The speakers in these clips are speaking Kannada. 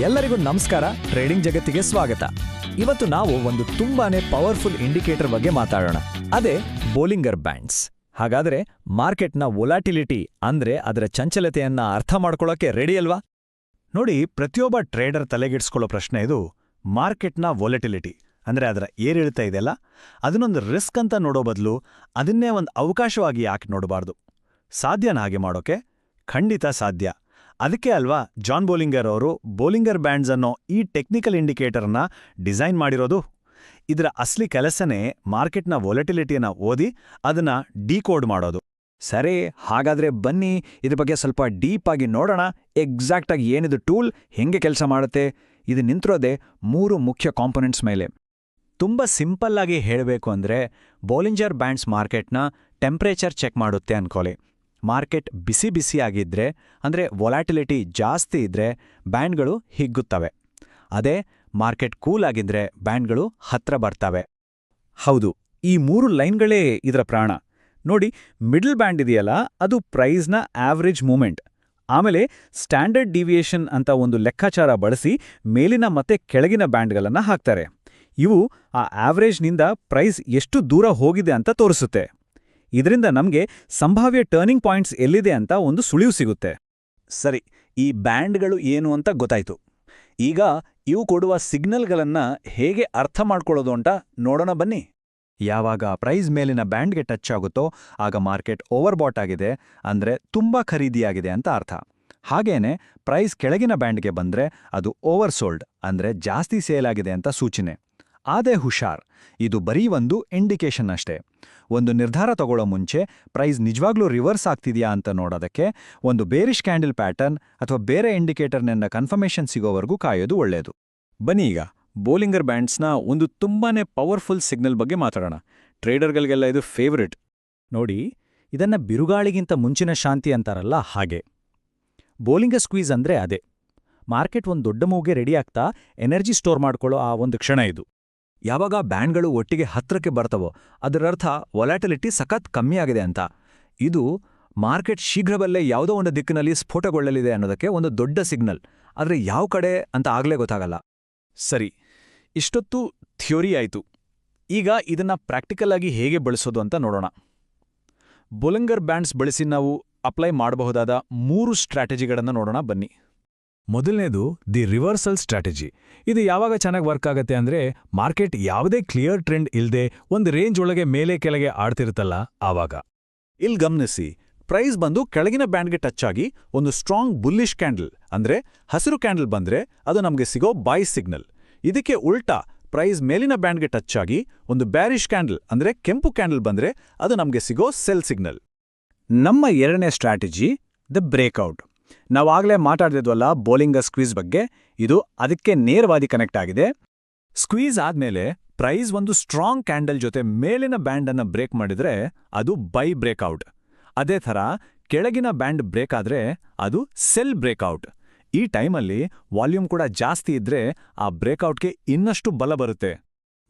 ಎಲ್ಲರಿಗೂ ನಮಸ್ಕಾರ. ಟ್ರೇಡಿಂಗ್ ಜಗತ್ತಿಗೆ ಸ್ವಾಗತ. ಇವತ್ತು ನಾವು ಒಂದು ತುಂಬಾನೇ ಪವರ್ಫುಲ್ ಇಂಡಿಕೇಟರ್ ಬಗ್ಗೆ ಮಾತಾಡೋಣ. ಅದೇ ಬೋಲಿಂಗರ್ ಬ್ಯಾಂಡ್ಸ್. ಹಾಗಾದ್ರೆ ಮಾರ್ಕೆಟ್ನ ವೊಲಾಟಿಲಿಟಿ ಅಂದ್ರೆ ಅದರ ಚಂಚಲತೆಯನ್ನ ಅರ್ಥ ಮಾಡ್ಕೊಳ್ಳೋಕೆ ರೆಡಿ ಅಲ್ವಾ? ನೋಡಿ, ಪ್ರತಿಯೊಬ್ಬ ಟ್ರೇಡರ್ ತಲೆಗಿಡ್ಸ್ಕೊಳ್ಳೋ ಪ್ರಶ್ನೆ ಇದು, ಮಾರ್ಕೆಟ್ನ ವೊಲಟಿಲಿಟಿ ಅಂದ್ರೆ ಅದರ ಏರಿಳಿತ ಇದೆಯಲ್ಲ? ಅದನ್ನೊಂದು ರಿಸ್ಕ್ ಅಂತ ನೋಡೋ ಬದಲು ಅದನ್ನೇ ಒಂದು ಅವಕಾಶವಾಗಿ ಯಾಕೆ ನೋಡಬಾರ್ದು? ಸಾಧ್ಯನ ಹಾಗೆ ಮಾಡೋಕೆ ಖಂಡಿತ ಸಾಧ್ಯ. ಅದಕ್ಕೆ ಅಲ್ವಾ ಜಾನ್ ಬೋಲಿಂಗರ್ ಅವರು ಬೋಲಿಂಗರ್ ಬ್ಯಾಂಡ್ಸ್ ಅನ್ನೋ ಈ ಟೆಕ್ನಿಕಲ್ ಇಂಡಿಕೇಟರ್ನ ಡಿಸೈನ್ ಮಾಡಿರೋದು? ಇದರ ಅಸಲಿ ಕೆಲಸನೇ ಮಾರ್ಕೆಟ್ನ ವೊಲೆಟಿಲಿಟಿಯನ್ನು ಓದಿ ಅದನ್ನ ಡಿಕೋಡ್ ಮಾಡೋದು. ಸರಿ, ಹಾಗಾದ್ರೆ ಬನ್ನಿ, ಇದ್ರ ಬಗ್ಗೆ ಸ್ವಲ್ಪ ಡೀಪ್ ಆಗಿ ನೋಡೋಣ, ಎಕ್ಸಾಕ್ಟಾಗಿ ಏನಿದು ಟೂಲ್, ಹೆಂಗೆ ಕೆಲಸ ಮಾಡುತ್ತೆ? ಇದು ನಿಂತಿರೋದೆ ಮೂರು ಮುಖ್ಯ ಕಾಂಪೊನೆಂಟ್ಸ್ ಮೇಲೆ. ತುಂಬ ಸಿಂಪಲ್ಲಾಗಿ ಹೇಳಬೇಕು ಅಂದ್ರೆ, ಬೋಲಿಂಜರ್ ಬ್ಯಾಂಡ್ಸ್ ಮಾರ್ಕೆಟ್ನ ಟೆಂಪ್ರೇಚರ್ ಚೆಕ್ ಮಾಡುತ್ತೆ ಅನ್ಕೊಳ್ಳಿ ಮಾರ್ಕೆಟ್ ಬಿಸಿ ಬಿಸಿ ಆಗಿದ್ರೆ ಅಂದ್ರೆ ವೊಲಾಟಿಲಿಟಿ ಜಾಸ್ತಿ ಇದ್ರೆ ಬ್ಯಾಂಡ್ಗಳು ಹಿಗ್ಗುತ್ತವೆ. ಅದೇ ಮಾರ್ಕೆಟ್ ಕೂಲ್ ಆಗಿದ್ರೆ ಬ್ಯಾಂಡ್ಗಳು ಹತ್ರ ಬರ್ತವೆ. ಹೌದು, ಈ ಮೂರು ಲೈನ್ಗಳೇ ಇದರ ಪ್ರಾಣ. ನೋಡಿ, ಮಿಡಲ್ ಬ್ಯಾಂಡ್ ಇದೆಯಲ್ಲ, ಅದು ಪ್ರೈಸ್ನ ಆವ್ರೇಜ್ ಮೂಮೆಂಟ್. ಆಮೇಲೆ ಸ್ಟ್ಯಾಂಡರ್ಡ್ ಡಿವಿಯೇಷನ್ ಅಂತ ಒಂದು ಲೆಕ್ಕಾಚಾರ ಬಳಸಿ ಮೇಲಿನ ಮತ್ತೆ ಕೆಳಗಿನ ಬ್ಯಾಂಡ್ಗಳನ್ನ ಹಾಕ್ತಾರೆ. ಇವು ಆ ಆವ್ರೇಜ್ನಿಂದ ಪ್ರೈಸ್ ಎಷ್ಟು ದೂರ ಹೋಗಿದೆ ಅಂತ ತೋರಿಸುತ್ತೆ. ಇದರಿಂದ ನಮಗೆ ಸಂಭಾವ್ಯ ಟರ್ನಿಂಗ್ ಪಾಯಿಂಟ್ಸ್ ಎಲ್ಲಿದೆ ಅಂತ ಒಂದು ಸುಳಿವು ಸಿಗುತ್ತೆ. ಸರಿ, ಈ ಬ್ಯಾಂಡ್ಗಳು ಏನು ಅಂತ ಗೊತ್ತಾಯಿತು. ಈಗ ಇವು ಕೊಡುವ ಸಿಗ್ನಲ್ಗಳನ್ನು ಹೇಗೆ ಅರ್ಥ ಮಾಡ್ಕೊಳ್ಳೋದು ಅಂತ ನೋಡೋಣ ಬನ್ನಿ. ಯಾವಾಗ ಪ್ರೈಸ್ ಮೇಲಿನ ಬ್ಯಾಂಡ್ಗೆ ಟಚ್ ಆಗುತ್ತೋ ಆಗ ಮಾರ್ಕೆಟ್ ಓವರ್ಬಾಟ್ ಆಗಿದೆ, ಅಂದ್ರೆ ತುಂಬಾ ಖರೀದಿಯಾಗಿದೆ ಅಂತ ಅರ್ಥ. ಹಾಗೇನೆ ಪ್ರೈಸ್ ಕೆಳಗಿನ ಬ್ಯಾಂಡ್ಗೆ ಬಂದ್ರೆ ಅದು ಓವರ್ ಸೋಲ್ಡ್ ಅಂದ್ರೆ ಜಾಸ್ತಿ ಸೇಲ್ ಆಗಿದೆ ಅಂತ ಸೂಚನೆ. ಆದೇ ಹುಷಾರ್. ಇದು ಬರೀ ಒಂದು ಇಂಡಿಕೇಶನ್ ಅಷ್ಟೇ. ಒಂದು ನಿರ್ಧಾರ ತಗೊಳ್ಳೋ ಮುಂಚೆ ಪ್ರೈಸ್ ನಿಜವಾಗ್ಲೂ ರಿವರ್ಸ್ ಆಗ್ತಿದೆಯಾ ಅಂತ ನೋಡೋದಕ್ಕೆ ಒಂದು ಬೇರಿಶ್ ಕ್ಯಾಂಡಲ್ ಪ್ಯಾಟರ್ನ್ ಅಥವಾ ಬೇರೆ ಇಂಡಿಕೇಟರ್ನೆನ್ನ ಕನ್ಫರ್ಮೇಷನ್ ಸಿಗೋವರೆಗೂ ಕಾಯೋದು ಒಳ್ಳೆಯದು ಬನ್ನಿ ಈಗ ಬೋಲಿಂಗರ್ ಬ್ಯಾಂಡ್ಸ್ನ ಒಂದು ತುಂಬಾನೇ ಪವರ್ಫುಲ್ ಸಿಗ್ನಲ್ ಬಗ್ಗೆ ಮಾತಾಡೋಣ. ಟ್ರೇಡರ್ಗಳಿಗೆಲ್ಲ ಇದು ಫೇವರಿಟ್ ನೋಡಿ, ಇದನ್ನ ಬಿರುಗಾಳಿಗಿಂತ ಮುಂಚಿನ ಶಾಂತಿ ಅಂತಾರಲ್ಲ ಹಾಗೆ. ಬೌಲಿಂಗ ಸ್ಕ್ವೀಸ್ ಅಂದ್ರೆ ಅದೇ. ಮಾರ್ಕೆಟ್ ಒಂದು ದೊಡ್ಡ ಮೂಗೆ ರೆಡಿ ಆಗ್ತಾ ಎನರ್ಜಿ ಸ್ಟೋರ್ ಮಾಡ್ಕೊಳ್ಳೋ ಆ ಒಂದು ಕ್ಷಣ ಇದು. ಯಾವಾಗ ಬ್ಯಾಂಡ್ಗಳು ಒಟ್ಟಿಗೆ ಹತ್ರಕ್ಕೆ ಬರ್ತವೋ ಅದರರ್ಥ ವೊಲಾಟಿಲಿಟಿ ಸಖತ್ ಕಮ್ಮಿಯಾಗಿದೆ ಅಂತ. ಇದು ಮಾರ್ಕೆಟ್ ಶೀಘ್ರವಲ್ಲೇ ಯಾವುದೋ ಒಂದು ದಿಕ್ಕಿನಲ್ಲಿ ಸ್ಫೋಟಗೊಳ್ಳಲಿದೆ ಅನ್ನೋದಕ್ಕೆ ಒಂದು ದೊಡ್ಡ ಸಿಗ್ನಲ್. ಆದರೆ ಯಾವ ಕಡೆ ಅಂತ ಆಗಲೇ ಗೊತ್ತಾಗಲ್ಲ. ಸರಿ, ಇಷ್ಟೊತ್ತು ಥಿಯೋರಿ ಆಯಿತು. ಈಗ ಇದನ್ನ ಪ್ರಾಕ್ಟಿಕಲ್ ಆಗಿ ಹೇಗೆ ಬಳಸೋದು ಅಂತ ನೋಡೋಣ. ಬುಲಂಗರ್ ಬ್ಯಾಂಡ್ಸ್ ಬಳಸಿ ನಾವು ಅಪ್ಲೈ ಮಾಡಬಹುದಾದ ಮೂರು ಸ್ಟ್ರಾಟಜಿಗಳನ್ನು ನೋಡೋಣ ಬನ್ನಿ. ಮೊದಲನೇದು ದಿ ರಿವರ್ಸಲ್ ಸ್ಟ್ರಾಟಜಿ. ಇದು ಯಾವಾಗ ಚೆನ್ನಾಗಿ ವರ್ಕ್ ಆಗುತ್ತೆ ಅಂದ್ರೆ ಮಾರ್ಕೆಟ್ ಯಾವುದೇ ಕ್ಲಿಯರ್ ಟ್ರೆಂಡ್ ಇಲ್ಲದೆ ಒಂದು ರೇಂಜ್ ಒಳಗೆ ಮೇಲೆ ಕೆಳಗೆ ಆಡ್ತಿರುತ್ತಲ್ಲ ಆವಾಗ. ಇಲ್ಲಿ ಗಮನಿಸಿ, ಪ್ರೈಸ್ ಬಂದು ಕೆಳಗಿನ ಬ್ಯಾಂಡ್ಗೆ ಟಚ್ ಆಗಿ ಒಂದು ಸ್ಟ್ರಾಂಗ್ ಬುಲ್ಲಿಶ್ ಕ್ಯಾಂಡಲ್ ಅಂದ್ರೆ ಹಸಿರು ಕ್ಯಾಂಡಲ್ ಬಂದ್ರೆ ಅದು ನಮಗೆ ಸಿಗೋ ಬಾಯ್ ಸಿಗ್ನಲ್. ಇದಕ್ಕೆ ಉಲ್ಟಾ ಪ್ರೈಸ್ ಮೇಲಿನ ಬ್ಯಾಂಡ್ಗೆ ಟಚ್ ಆಗಿ ಒಂದು ಬ್ಯಾರಿಶ್ ಕ್ಯಾಂಡಲ್ ಅಂದ್ರೆ ಕೆಂಪು ಕ್ಯಾಂಡಲ್ ಬಂದ್ರೆ ಅದು ನಮಗೆ ಸಿಗೋ ಸೆಲ್ ಸಿಗ್ನಲ್. ನಮ್ಮ ಎರಡನೇ ಸ್ಟ್ರಾಟಜಿ, ದ ಬ್ರೇಕ್ಔಟ್. ನಾವಾಗಲೇ ಮಾತಾಡ್ತಿದ್ವಲ್ಲ ಬೌಲಿಂಗ ಸ್ಕ್ವೀಸ್ ಬಗ್ಗೆ? ಇದು ಅದಕ್ಕೆ ನೇರವಾಗಿ ಕನೆಕ್ಟ್ ಆಗಿದೆ. ಸ್ಕ್ವೀಸ್ ಆದ್ಮೇಲೆ ಪ್ರೈಸ್ ಒಂದು ಸ್ಟ್ರಾಂಗ್ ಕ್ಯಾಂಡಲ್ ಜೊತೆ ಮೇಲಿನ ಬ್ಯಾಂಡ್ ಅನ್ನ ಬ್ರೇಕ್ ಮಾಡಿದ್ರೆ ಅದು ಬೈ ಬ್ರೇಕ್ಔಟ್ ಅದೇ ಥರ ಕೆಳಗಿನ ಬ್ಯಾಂಡ್ ಬ್ರೇಕ್ ಆದ್ರೆ ಅದು ಸೆಲ್ ಬ್ರೇಕ್ಔಟ್ ಈ ಟೈಮಲ್ಲಿ ವಾಲ್ಯೂಮ್ ಕೂಡ ಜಾಸ್ತಿ ಇದ್ರೆ ಆ ಬ್ರೇಕ್ಔಟ್ಗೆ ಇನ್ನಷ್ಟು ಬಲ ಬರುತ್ತೆ.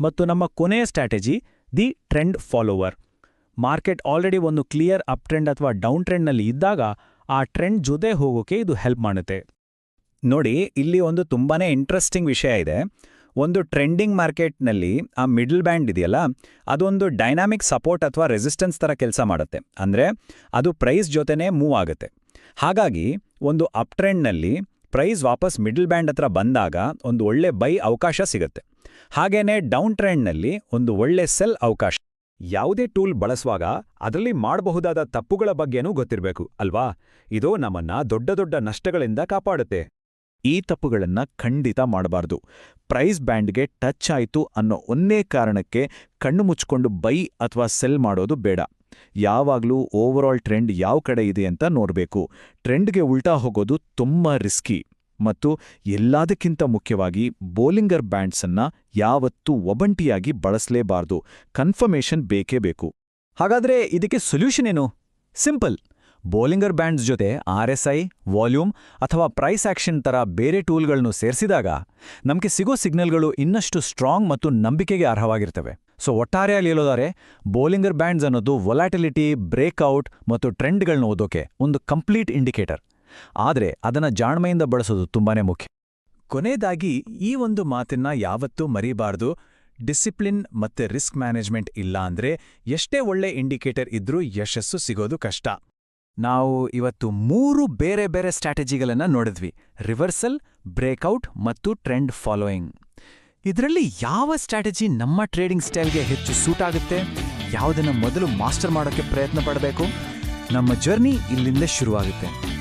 ಮತ್ತು ನಮ್ಮ ಕೊನೆಯ strategy, the trend follower. Market already ಒಂದು ಕ್ಲಿಯರ್ ಅಪ್ ಟ್ರೆಂಡ್ ಅಥವಾ ಡೌನ್ ಟ್ರೆಂಡ್ನಲ್ಲಿ ಇದ್ದಾಗ ಆ ಟ್ರೆಂಡ್ ಜೊತೆ ಹೋಗೋಕೆ ಇದು ಹೆಲ್ಪ್ ಮಾಡುತ್ತೆ. ನೋಡಿ, ಇಲ್ಲಿ ಒಂದು ತುಂಬಾನೇ ಇಂಟ್ರೆಸ್ಟಿಂಗ್ ವಿಷಯ ಇದೆ. ಒಂದು ಟ್ರೆಂಡಿಂಗ್ ಮಾರ್ಕೆಟ್ನಲ್ಲಿ ಆ ಮಿಡಲ್ ಬ್ಯಾಂಡ್ ಇದೆಯಲ್ಲ, ಅದೊಂದು ಡೈನಾಮಿಕ್ ಸಪೋರ್ಟ್ ಅಥವಾ ರೆಸಿಸ್ಟೆನ್ಸ್ ಥರ ಕೆಲಸ ಮಾಡುತ್ತೆ. ಅಂದರೆ, ಅದು ಪ್ರೈಸ್ ಜೊತೆನೇ ಮೂವ್ ಆಗುತ್ತೆ. ಹಾಗಾಗಿ, ಒಂದು ಅಪ್ ಟ್ರೆಂಡ್ನಲ್ಲಿ ಪ್ರೈಸ್ ವಾಪಸ್ ಮಿಡಲ್ ಬ್ಯಾಂಡ್ ಹತ್ರ ಬಂದಾಗ ಒಂದು ಒಳ್ಳೆ ಬೈ ಅವಕಾಶ ಸಿಗುತ್ತೆ. ಹಾಗೇನೇ ಡೌನ್ ಟ್ರೆಂಡ್ನಲ್ಲಿ ಒಂದು ಒಳ್ಳೆ ಸೆಲ್ ಅವಕಾಶ ಯಾವುದೇ ಟೂಲ್ ಬಳಸುವಾಗ ಅದರಲ್ಲಿ ಮಾಡಬಹುದಾದ ತಪ್ಪುಗಳ ಬಗ್ಗೆನೂ ಗೊತ್ತಿರಬೇಕು, ಅಲ್ವಾ? ಇದು ನಮ್ಮನ್ನ ದೊಡ್ಡ ದೊಡ್ಡ ನಷ್ಟಗಳಿಂದ ಕಾಪಾಡುತ್ತೆ. ಈ ತಪ್ಪುಗಳನ್ನ ಖಂಡಿತ ಮಾಡಬಾರದು. ಪ್ರೈಸ್ ಬ್ಯಾಂಡ್ಗೆ ಟಚ್ ಆಯ್ತು ಅನ್ನೋ ಒಂದೇ ಕಾರಣಕ್ಕೆ ಕಣ್ಣು ಮುಚ್ಕೊಂಡು ಬೈ ಅಥವಾ ಸೆಲ್ ಮಾಡೋದು ಬೇಡ. ಯಾವಾಗ್ಲೂ ಓವರಾಲ್ ಟ್ರೆಂಡ್ ಯಾವ ಕಡೆ ಇದೆ ಅಂತ ನೋಡಬೇಕು. ಟ್ರೆಂಡ್ಗೆ ಉಲ್ಟಾ ಹೋಗೋದು ತುಂಬಾ ರಿಸ್ಕಿ. ಮತ್ತು ಎಲ್ಲದಕ್ಕಿಂತ ಮುಖ್ಯವಾಗಿ ಬೋಲಿಂಗರ್ ಬ್ಯಾಂಡ್ಸನ್ನ ಯಾವತ್ತೂ ಒಬಂಟಿಯಾಗಿ ಬಳಸಲೇಬಾರದು. ಕನ್ಫರ್ಮೇಷನ್ ಬೇಕೇ ಬೇಕು. ಹಾಗಾದ್ರೆ ಇದಕ್ಕೆ ಸೊಲ್ಯೂಷನ್ ಏನು? ಸಿಂಪಲ್. ಬೋಲಿಂಗರ್ ಬ್ಯಾಂಡ್ಸ್ ಜೊತೆ ಆರ್ ಎಸ್ ಐ, ವಾಲ್ಯೂಮ್ ಅಥವಾ ಪ್ರೈಸ್ ಆಕ್ಷನ್ ಥರ ಬೇರೆ ಟೂಲ್ಗಳನ್ನು ಸೇರಿಸಿದಾಗ ನಮಗೆ ಸಿಗೋ ಸಿಗ್ನಲ್ಗಳು ಇನ್ನಷ್ಟು ಸ್ಟ್ರಾಂಗ್ ಮತ್ತು ನಂಬಿಕೆಗೆ ಅರ್ಹವಾಗಿರ್ತವೆ. ಸೊ ಒಟ್ಟಾರೆಯಲ್ಲಿ ಹೇಳೋದಾರೆ ಬೋಲಿಂಗರ್ ಬ್ಯಾಂಡ್ಸ್ ಅನ್ನೋದು ವೊಲಾಟಿಲಿಟಿ ಬ್ರೇಕ್ಔಟ್ ಮತ್ತು ಟ್ರೆಂಡ್ಗಳನ್ನ ಓದೋಕೆ ಒಂದು ಕಂಪ್ಲೀಟ್ ಇಂಡಿಕೇಟರ್. ಆದರೆ ಅದನ್ನ ಜಾಣ್ಮೆಯಿಂದ ಬಳಸೋದು ತುಂಬಾನೇ ಮುಖ್ಯ. ಕೊನೆಯದಾಗಿ, ಈ ಒಂದು ಮಾತನ್ನ ಯಾವತ್ತೂ ಮರಿಬಾರ್ದು. ಡಿಸಿಪ್ಲಿನ್ ಮತ್ತೆ ರಿಸ್ಕ್ ಮ್ಯಾನೇಜ್ಮೆಂಟ್ ಇಲ್ಲ ಅಂದ್ರೆ ಎಷ್ಟೇ ಒಳ್ಳೆ ಇಂಡಿಕೇಟರ್ ಇದ್ರೂ ಯಶಸ್ಸು ಸಿಗೋದು ಕಷ್ಟ. ನಾವು ಇವತ್ತು ಮೂರು ಬೇರೆ ಬೇರೆ ಸ್ಟ್ರಾಟಜಿಗಳನ್ನ ನೋಡಿದ್ವಿ. ರಿವರ್ಸಲ್, ಬ್ರೇಕ್ಔಟ್ ಮತ್ತು ಟ್ರೆಂಡ್ ಫಾಲೋಯಿಂಗ್. ಇದರಲ್ಲಿ ಯಾವ ಸ್ಟ್ರಾಟಜಿ ನಮ್ಮ ಟ್ರೇಡಿಂಗ್ ಸ್ಟೈಲ್ಗೆ ಹೆಚ್ಚು ಸೂಟ್ ಆಗುತ್ತೆ? ಯಾವುದನ್ನು ಮೊದಲು ಮಾಸ್ಟರ್ ಮಾಡೋಕ್ಕೆ ಪ್ರಯತ್ನ ಪಡಬೇಕು? ನಮ್ಮ ಜರ್ನಿ ಇಲ್ಲಿಂದ ಶುರುವಾಗುತ್ತೆ.